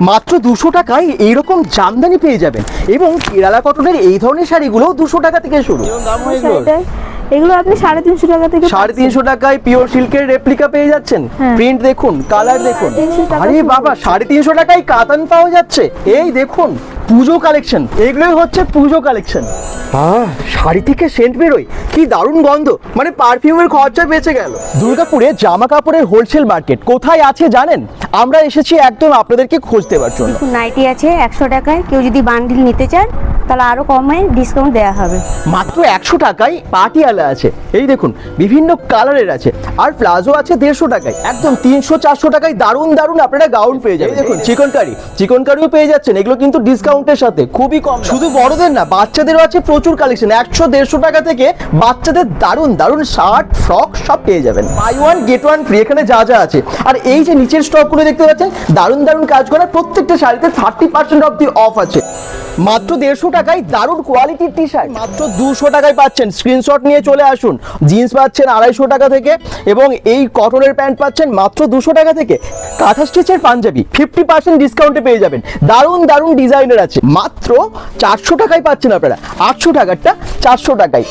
মাত্র দুশো টাকায় এইরকম জামদানি পেয়ে যাবেন। এবং কেরালা কটনের এই ধরনের শাড়িগুলো দুশো টাকা থেকে শুরু। দাম হয় এগুলো আপনি সাড়ে তিনশো টাকা থেকে সাড়ে তিনশো টাকায় পিওর সিল্কের রেপ্লিকা পেয়ে যাচ্ছেন। হ্যাঁ। প্রিন্ট দেখুন কালার দেখুন। আরে বাবা সাড়ে তিনশো টাকায় কাতান পাওয়া যাচ্ছে। এই দেখুন পুজো কালেকশন। এগুলোই হচ্ছে পুজো কালেকশন। আহ শাড়ি থেকে সেন্ট বেরোয়? কি দারুণ গন্ধ। মানে পারফিউমের খরচা বেঁচে গেল। দুর্গাপুরে জামা কাপড়ের হোলসেল মার্কেট। কোথায় আছে জানেন? আমরা এসেছি একদম আপনাদেরকে খোঁজ দেওয়ার জন্য। নাইটি আছে একশো টাকায়। কেউ যদি বান্ডিল নিতে চান তাহলে আরও কমে ডিসকাউন্ট দেওয়া হবে। মাত্র একশো টাকায় পাটিয়ালা আছে। এই দেখুন, বিভিন্ন কালারের আছে। আর প্লাজো আছে দেড়শো টাকায়। একদম তিনশো, চারশো টাকায় দারুণ দারুণ আপনারা গাউন পেয়ে যাবেন। দেখুন চিকন কারি চিকন কারিও পেয়ে যাচ্ছেন। এগুলো কিন্তু ডিসকাউন্টের সাথে। খুবই কম শুধু বড়দের না, বাচ্চাদেরও আছে প্রচুর কালেকশন একশো, দেড়শো টাকা থেকে বাচ্চাদের দারুণ দারুণ শার্ট ফ্রক সব পেয়ে যাবেন। Buy one get one free এখানে যা যা আছে। আর এই যে নিচের স্টকগুলো দেখতে পাচ্ছেন, দারুণ দারুণ কাজ করা। প্রত্যেকটা শাড়িতে thirty percent off the off আছে। মাত্র দেড়শো টাকায় দারুণ কোয়ালিটির টি শার্ট মাত্র দুশো টাকায় পাচ্ছেন। স্ক্রিনশট নিয়ে চলে আসুন। জিন্স পাচ্ছেন আড়াইশো টাকা থেকে এবং এই কটনের প্যান্ট পাচ্ছেন মাত্র দুশো টাকা থেকে। কাঁথা স্টিচের পাঞ্জাবি। ফিফটি পার্সেন্ট ডিসকাউন্টে পেয়ে যাবেন। দারুণ দারুণ ডিজাইনের আছে। মাত্র চারশো টাকায় পাচ্ছেন আপনারা। আটশো টাকারটা চারশো টাকায়।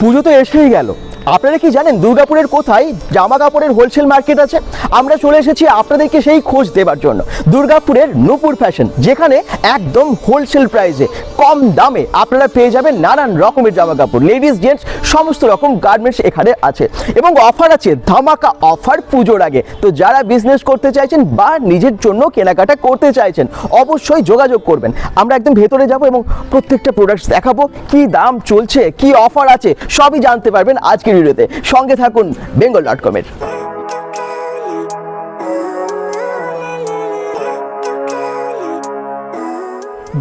পুজো তো এসেই গেল। আপনারা কি জানেন দুর্গাপুরের কোথায় জামা কাপড়ের হোলসেল মার্কেট আছে? আমরা চলে এসেছি আপনাদেরকে সেই খোঁজ দেবার জন্য। দুর্গাপুরের নূপুর ফ্যাশন যেখানে একদম হোলসেল প্রাইসে কম দামে আপনারা পেয়ে যাবেন নানান রকমের জামা কাপড় লেডিস জেন্টস সমস্ত রকম গার্মেন্টস এখানে আছে। এবং অফার আছে ধামাকা অফার পুজোর আগে। তো যারা বিজনেস করতে চাইছেন বা নিজের জন্য কেনাকাটা করতে চাইছেন, অবশ্যই যোগাযোগ করবেন। আমরা একদম ভেতরে যাব এবং প্রত্যেকটা প্রোডাক্টস দেখাবো। কি দাম চলছে, কি অফার আছে, সবই জানতে পারবেন আজকের ভিডিওতে সঙ্গে থাকুন বেঙ্গল ডট কমের।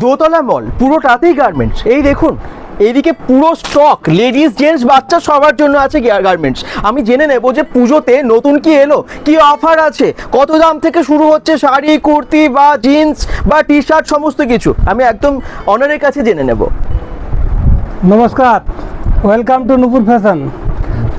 দোতলা মল পুরো পুরোটাতেই গার্মেন্টস এই দেখুন এইদিকে পুরো স্টক লেডিস জেন্টস বাচ্চা সবার জন্য আছে গার্মেন্টস আমি জেনে নেব যে পুজোতে নতুন কি এলো কি অফার আছে কত দাম থেকে শুরু হচ্ছে শাড়ি কুর্তি বা জিন্স বা টি শার্ট সমস্ত কিছু। আমি একদম অনারের কাছে জেনে নেব। নমস্কার ওয়েলকাম টু নুপুর ফ্যাশন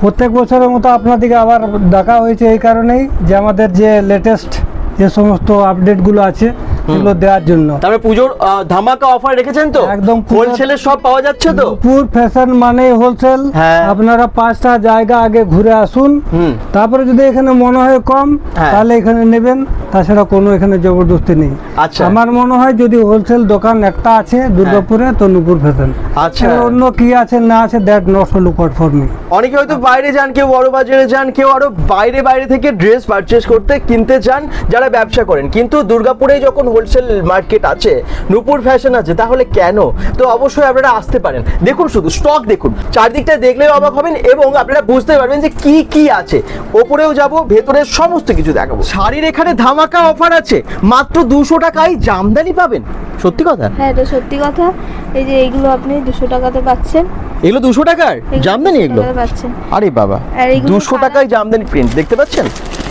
প্রত্যেক বছরের মতো আপনাদেরকে আবার ডাকা হয়েছে এই কারণেই যে আমাদের যে লেটেস্ট যে সমস্ত আপডেটগুলো আছে সেগুলো দেওয়ার জন্য। তারপরে পুজোর ধামাকা অফার রেখেছেন তো? একদম হোলসেলের সব পাওয়া যাচ্ছে তো? পুর ফ্যাশন মানে হোলসেল হ্যাঁ। আপনারা পাঁচটা জায়গা আগে ঘুরে আসুন। তারপরে যদি এখানে মনে হয় কম হ্যাঁ। তাহলে এখানে নেবেন। তাছাড়া কোনো এখানে জবরদস্তি নেই। আচ্ছা। আমার মনে হয় যদি হোলসেল দোকান একটা আছে দুর্গাপুরে তো নুপুর ফ্যাশন আচ্ছা। অন্য কি আছে না আছে that not look out for me অনেকে হয়তো বাইরে যান কেউ বড় বাজারে যান কেউ আরও বাইরে বাইরে থেকে ড্রেস পারচেস করতে কিনতে চান যারা ব্যবসা করেন। কিন্তু দুর্গাপুরে যখন হোলসেল মার্কেট আছে নূপুর ফ্যাশন আছে তাহলে কেন? তো অবশ্যই আপনারা আসতে পারেন। দেখুন শুধু স্টক দেখুন। চারদিকটা দেখলেও অবাক হবেন এবং আপনারা বুঝতে পারবেন যে কি কি আছে। ওপরেও যাব ভেতরে সমস্ত কিছু দেখাবো। শাড়ির এখানে ধামাকা অফার আছে। মাত্র দুশো টাকায় জামদানি পাবেন। সত্যি কথা? হ্যাঁ এটা সত্যি কথা। এই যে এইগুলো আপনি দুশো টাকাতে পাচ্ছেন। এগুলো দুশো টাকার? জামদানি এগুলো? আরে বাবা দুশো টাকায় জামদানি প্রিন্ট দেখতে পাচ্ছেন?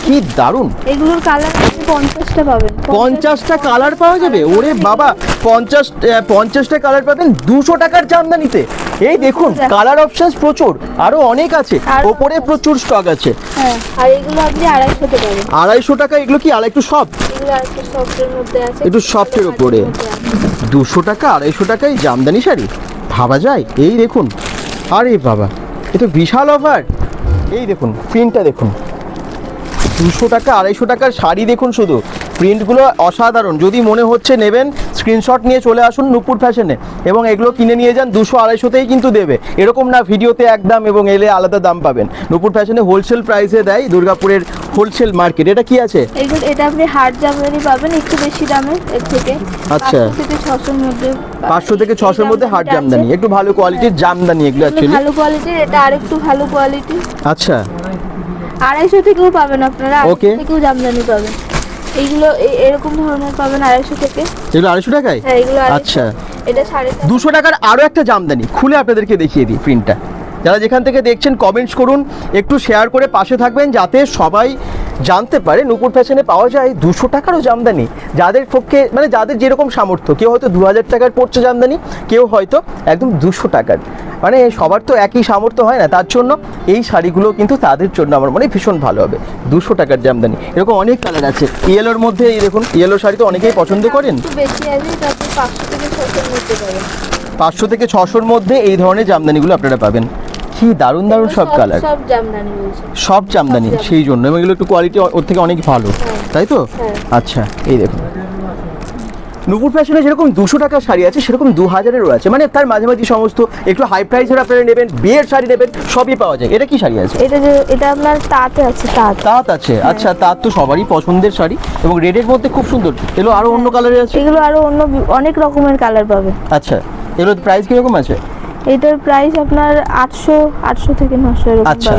কি দারুণ। এগুলোর কালার পঞ্চাশটা পাবেন। পঞ্চাশটা কালার পাওয়া যাবে? ওরে বাবা পঞ্চাশ পঞ্চাশটা কালার পাবেন দুশো টাকার জামদানিতে এই দেখুন কালার অপশনস প্রচুর আরও অনেক আছে। ওপরে প্রচুর স্টক আছে। হ্যাঁ আর এগুলো আপনি আড়াইশোতে পাবেন। আড়াইশো টাকা এগুলো কি আর একটু সব? একটু সফটের উপরে। দুশো টাকা আড়াইশো টাকায় জামদানি শাড়ি। ভাবা যায়? এই দেখুন আরে বাবা, এ তো বিশাল অফার এই দেখুন প্রিন্টটা দেখুন। দুশো টাকা, আড়াইশো টাকার শাড়ি দেখুন শুধু। প্রিন্টগুলো অসাধারণ। যদি মনে হচ্ছে নেবেন স্ক্রিনশট নিয়ে চলে আসুন নূপুর ফ্যাশনে এবং এগুলো কিনে নিয়ে যান দুশো আড়াইশোতেই কিন্তু দেবে। এরকম না ভিডিওতে এক দাম এবং এলে আলাদা দাম পাবেন। নূপুর ফ্যাশনে হোলসেল প্রাইসে দেয় দুর্গাপুরের হোলসেল মার্কেট এটা কি আছে? এটা আপনি হার্ড জামদানি পাবেন একটু বেশি দামে এর থেকে। আচ্ছা। ছশোর মধ্যে পাঁচশো থেকে ছশোর মধ্যে হাট জামদানিটা জামদানি একটু ভালো কোয়ালিটির জামদানি এগুলো অ্যাকচুয়ালি ভালো কোয়ালিটির এটা আরেকটু ভালো কোয়ালিটি আচ্ছা। আড়াইশো থেকেও পাবেন আপনারা ওকে. থেকেও জামদানি পাবেন। এইগুলো এরকম ধরনের পাবেন আড়াইশো থেকে। এগুলো আড়াইশো টাকায়? হ্যাঁ এগুলো আচ্ছা। এটা সাড়ে চারশো। দুশো টাকার আরও একটা জামদানি খুলে আপনাদেরকে দেখিয়ে দিই প্রিন্টটা যারা যেখান থেকে দেখছেন কমেন্টস করুন একটু শেয়ার করে পাশে থাকবেন যাতে সবাই জানতে পারে নূপুর ফ্যাশনে পাওয়া যায় দুশো টাকারও জামদানি। যাদের পক্ষে মানে যাদের যেরকম সামর্থ্য কেউ হয়তো দু হাজার টাকার পড়ছে জামদানি কেউ হয়তো একদম দুশো টাকার। মানে সবার তো একই সামর্থ্য হয় না তার জন্য এই শাড়িগুলো কিন্তু তাদের জন্য আমার মনে হয় ভীষণ ভালো হবে। দুশো টাকার জামদানি। এরকম অনেক কালার আছে। ইয়েলোর মধ্যে এই দেখুন ইয়েলো শাড়ি তো অনেকেই পছন্দ করেন। পাঁচশো থেকে ছশোর মধ্যে এই ধরনের জামদানিগুলো আপনারা পাবেন। কি দারুণ দারুণ সব কালার সব জামদানি সেই জন্য। এবং এগুলো একটু কোয়ালিটি ওর থেকে অনেক ভালো। তাই তো? হ্যাঁ। আচ্ছা এই দেখুন। নুপুর ফ্যাশনে যেরকম দুশো টাকার শাড়ি আছে সেরকম দু হাজারেরও আছে। মানে তার মাঝামাঝি সমস্ত একটু হাই প্রাইসের আপনারা নেবেন বিয়ের শাড়ি নেবেন সবই পাওয়া যায়। এটা কি শাড়ি আছে? এটা যে এটা আপনার তাঁতে আছে তাঁত। তাঁত আছে। আচ্ছা তাঁত তো সবারই পছন্দের শাড়ি এবং রেডের মধ্যে খুব সুন্দর। এগুলো আরও অন্য কালারের আছে? এগুলো আরও অন্য অনেক রকমের কালার পাবে। আচ্ছা এগুলোর প্রাইস কীরকম আছে? এটার প্রাইস আপনার আটশো আটশো থেকে নশো এরকম আচ্ছা।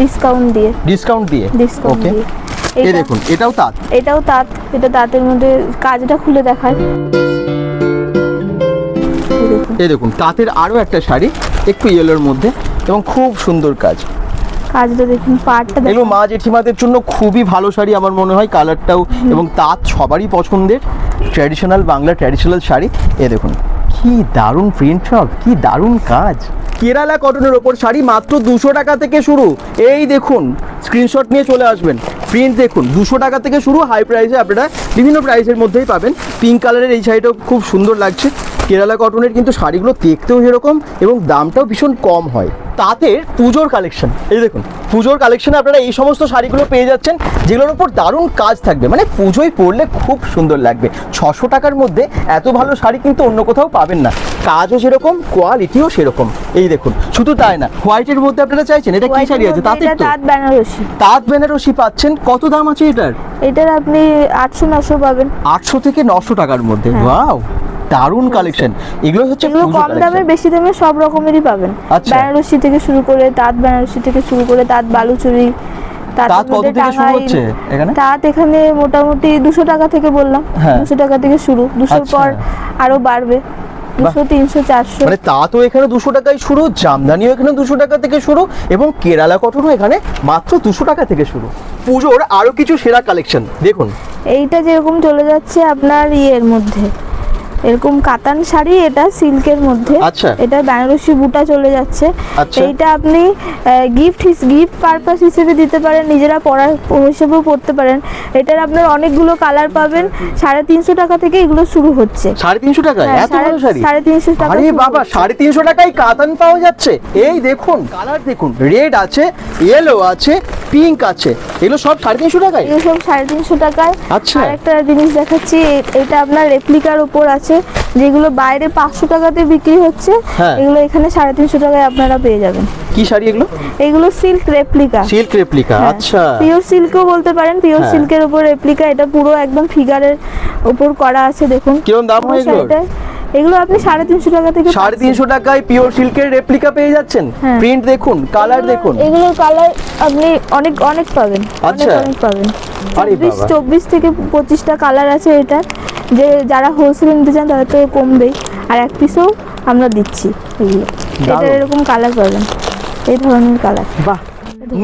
ডিসকাউন্ট দিয়ে। ডিসকাউন্ট দিয়ে। ডিসকাউন্ট দিয়ে। এই দেখুন এটাও তাঁত। এটাও তাঁত এটা তাঁতের মধ্যে কাজটা খুলে দেখায়। এই দেখুন তাঁতের আরও একটা শাড়ি একটু ইয়েলোর মধ্যে এবং খুব সুন্দর কাজ। কাজটা দেখুন পাড়টা এগুলো মা জেঠিমাদের জন্য খুবই ভালো শাড়ি আমার মনে হয় কালারটাও এবং তাঁত সবারই পছন্দের ট্র্যাডিশনাল বাংলা ট্র্যাডিশনাল শাড়ি। এ দেখুন কি দারুণ প্রিন্ট সব কি দারুণ কাজ। কেরালা কটনের ওপর শাড়ি মাত্র দুশো টাকা থেকে শুরু। এই দেখুন স্ক্রিনশট নিয়ে চলে আসবেন। প্রিন্ট দেখুন, দুশো টাকা থেকে শুরু হাই প্রাইসে আপনারা বিভিন্ন প্রাইসের মধ্যেই পাবেন। পিঙ্ক কালারের এই শাড়িটাও খুব সুন্দর লাগছে। কেরালা কটনের কিন্তু শাড়িগুলো দেখতেও এরকম এবং দামটাও ভীষণ কম হয়। তাঁতের পুজোর কালেকশন এই দেখুন পুজোর কালেকশনে আপনারা এই সমস্ত শাড়িগুলো পেয়ে যাচ্ছেন যেগুলোর উপর দারুণ কাজ থাকবে। মানে পুজোয় পরলে খুব সুন্দর লাগবে। ছশো টাকার মধ্যে এত ভালো শাড়ি কিন্তু অন্য কোথাও পাবেন না। কাজও সেরকম কোয়ালিটিও সেরকম। এই দেখুন শুধু তাই না হোয়াইটের মধ্যে আপনারা চাইছেন এটা কি শাড়ি আছে? তাঁতের তো। তাঁত বেনারসি। তাঁত বেনারসি পাচ্ছেন কত দাম আছে এটার? এটার আপনি আটশো নশো পাবেন। আটশো থেকে নশো টাকার মধ্যে হ্যাঁ। ওয়াও দারুণ কালেকশন এগুলো হচ্ছে কম দামে বেশি দামে সব রকমেরই পাবেন। আচ্ছা। বেনারসি থেকে শুরু করে তাঁত বেনারসি থেকে শুরু করে তাঁত বালুচুরি তাঁত কত থেকে শুরু হচ্ছে এখানে? তাঁত এখানে মোটামুটি দুশো টাকা থেকে বললাম হ্যাঁ। দুশো টাকা থেকে শুরু। দুশোর আচ্ছা। পর আরও বাড়বে। মানে এখানে দুশো টাকায় শুরু জামদানিও এখানে দুশো টাকা থেকে শুরু এবং কেরালা কটনও এখানে মাত্র দুশো টাকা থেকে শুরু। পুজোর আরও কিছু সেরা কালেকশন দেখুন। এইটা যেরকম চলে যাচ্ছে আপনার ইয়ের মধ্যে। এরকম কাতান শাড়ি এটা সিল্কের মধ্যে। আচ্ছা। এটা বেনারসি বুটা চলে যাচ্ছে। আচ্ছা। এইটা আপনি গিফট গিফট পারপাস হিসেবে দিতে পারেন নিজেরা পরার হিসেবেও পড়তে পারেন। এটার আপনার অনেকগুলো কালার পাবেন। সাড়ে তিনশো টাকা থেকে এগুলো শুরু হচ্ছে। সাড়ে তিনশো টাকায় হ্যাঁ, সাড়ে- সাড়ে তিনশো টাকা আরে বাবা সাড়ে তিনশো টাকায় কাতান পাওয়া যাচ্ছে। এই দেখুন কালার দেখুন রেড আছে ইয়েলো আছে পিঙ্ক আছে। এগুলো সব সাড়ে তিনশো টাকায়? এগুলো সব সাড়ে তিনশো টাকায়। আচ্ছা। একটা জিনিস দেখাচ্ছি এটা আপনার রেপ্লিকার উপর আছে। যেগুলো বাইরে পাঁচশো টাকাতে বিক্রি হচ্ছে হ্যাঁ। এগুলো এখানে সাড়ে তিনশো টাকায় আপনারা পেয়ে যাবেন কি শাড়ি এগুলো এগুলো সিল্ক রেপ্লিকা সিল্ক রেপ্লিকা আচ্ছা পিওর সিল্কও বলতে পারেন পিওর হ্যাঁ। সিল্কের উপর রেপ্লিকা এটা পুরো একদম ফিগারের উপর করা আছে দেখুন কিরম দাম হয়? শাড়িটায়। এগুলো আপনি সাড়ে তিনশো টাকা থেকে সাড়ে তিনশো টাকায় পিওর সিল্কের রেপ্লিকা পেয়ে যাচ্ছেন হ্যাঁ। প্রিন্ট দেখুন কালার দেখুন এগুলোর কালার আপনি অনেক অনেক পাবেন আচ্ছা। অনেক পাবেন। চব্বিশ থেকে পঁচিশটা কালার আছে এটা যে যারা হোলসেল নিতে চান তাদের তো কমবেই। আর এক পিসও আমরা দিচ্ছি এগুলো। এটা এরকম কালার পাবেন। এই ধরনের কালার বাহ!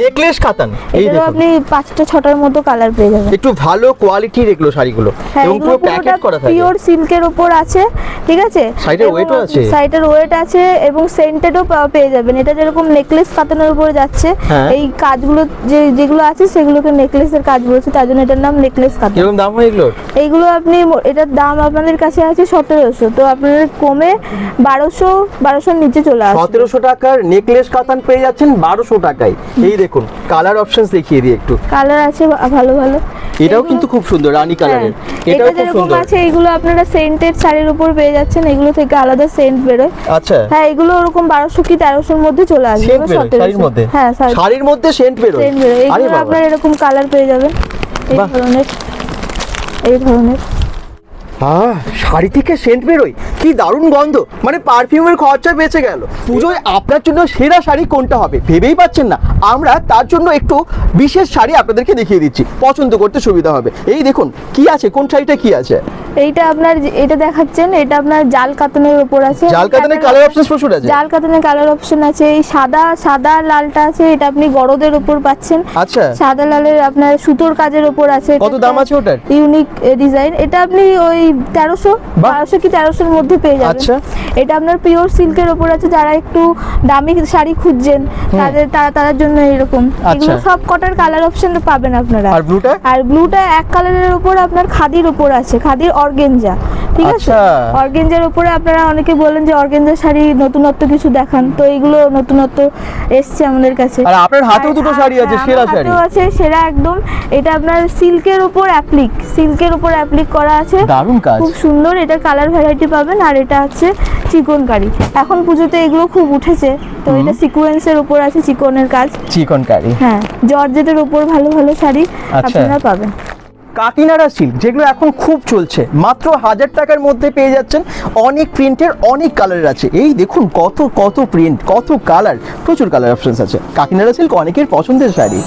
নেকলেস কাতান এই দেখুন। আপনি পাঁচটা ছটার মতো কালার পেয়ে যাবেন। একটু ভালো কোয়ালিটির এগুলো শাড়িগুলো হ্যাঁ এবং পুরো প্যাকেট করা থাকে। পিওর সিল্কের উপর আছে ঠিক আছে? Side এর এবং weight ও আছে? সাইডের ওয়েট আছে এবং সেন্টেডও পেয়ে যাবেন। এটা যেরকম নেকলেস কাতানোর উপরে যাচ্ছে হ্যাঁ। এই কাজগুলো যে যেগুলো আছে সেগুলোকে নেকলেসের কাজ বলছে তার জন্য এটার নাম নেকলেস কাতান। কীরকম দাম হয় এগুলোর? এইগুলো আপনি এটার দাম আপনাদের কাছে আছে সতেরোশো তো আপনাদের কমে বারোশো বারোশোর নিচে চলে আসবে। সতেরোশো টাকার নেকলেস কাতান পেয়ে যাচ্ছেন বারোশো টাকায়। এই দেখুন। কালার অপশনস দেখিয়ে দিই একটু। কালার আছে ভালো ভালো। এটাও কিন্তু খুব সুন্দর রানী কালারের হ্যাঁ, এটাও খুব সুন্দর। আছে এগুলো আপনারা সেন্টেড শাড়ির উপর পেয়ে যাচ্ছেন এগুলো থেকে আলাদা সেন্ট বেরোয়। আচ্ছা। হ্যাঁ এগুলো ওরকম বারোশো কি তেরোশোর মধ্যে চলে আসবে সেন্ট এবার বেরোয় 1700 শাড়ির মধ্যে? হ্যাঁ শাড়ি- শাড়ির মধ্যে সেন্ট সেন্ট বেরোয়। আরে এগুলো আপনার এরকম কালার পেয়ে যাবেন। এই ধরনের এই ধরনের। আহ শাড়ি থেকে সেন্ট বেরোয়? কি দারুণ গন্ধ। মানে পারফিউমের খরচা বেঁচে গেল। পুজোয় আপনার জন্য সেরা শাড়ি কোনটা হবে? ভেবেই পাচ্ছেন না। আমরা তার জন্য একটু বিশেষ শাড়ি আপনাদেরকে দেখিয়ে দিচ্ছি। পছন্দ করতে সুবিধা হবে। এই দেখুন, কি আছে? কোন শাড়িটা কি আছে? এইটা আপনার এটা দেখাচ্ছেন এটা আপনার জাল কাতানের উপর আছে। জাল কাতানের কালার অপশন প্রচুর আছে। জাল কাতানের কালার অপশন আছে এই সাদা সাদা লালটা আছে এটা আপনি গরদের উপর পাচ্ছেন। আচ্ছা। সাদা লালের আপনার সুতোর কাজের উপর আছে। কত দাম আছে ওটার? ইউনিক ডিজাইন এটা আপনি ওই তেরোশো বাহ। বারোশো কি তেরোশোর মধ্যে পেয়ে যাবেন। আচ্ছা। এটা আপনার পিওর সিল্কের ওপর আছে যারা একটু দামি শাড়ি খুঁজছেন তাদের তারা তাদের জন্য এরকম আচ্ছা। এগুলো সব কটার কালার অপশন পাবেন আপনারা। আর ব্লুটা আর ব্লুটা এক কালারের উপর আপনার খাদির উপর আছে। খাদির অর্গেঞ্জা ঠিক আছে? আচ্ছা। অর্গেঞ্জার উপরে আপনারা অনেকে বলেন যে অর্গেঞ্জা শাড়ি নতুনত্ব কিছু দেখান। তো এগুলো নতুনত্ব এসছে আমাদের কাছে। আর আপনার হাতেও দুটো শাড়ি আছে সেরা শাড়ি। আছে সেরা একদম। এটা আপনার সিল্কের উপর অ্যাপ্লিক সিল্কের উপর অ্যাপ্লিক করা আছে। দারুণ কাজ। খুব সুন্দর এটা কালার ভ্যারাইটি পাবেন। আর এটা হচ্ছে চিকন কারি এখন পুজোতে এগুলো খুব উঠেছে। তো এটা সিকোয়েন্সের উপর আছে চিকনের কাজ। চিকন কারি হ্যাঁ জর্জেটের উপর ভালো ভালো শাড়ি আচ্ছা। আপনারা পাবেন। কাকিনাড়া সিল্ক যেগুলো এখন খুব চলছে। মাত্র হাজার টাকার মধ্যে পেয়ে যাচ্ছেন অনেক প্রিন্টের, অনেক কালারের আছে। এই দেখুন কত কত প্রিন্ট কত কালার প্রচুর কালার অপশানস আছে। কাকিনাড়া সিল্ক অনেকের পছন্দের শাড়ি।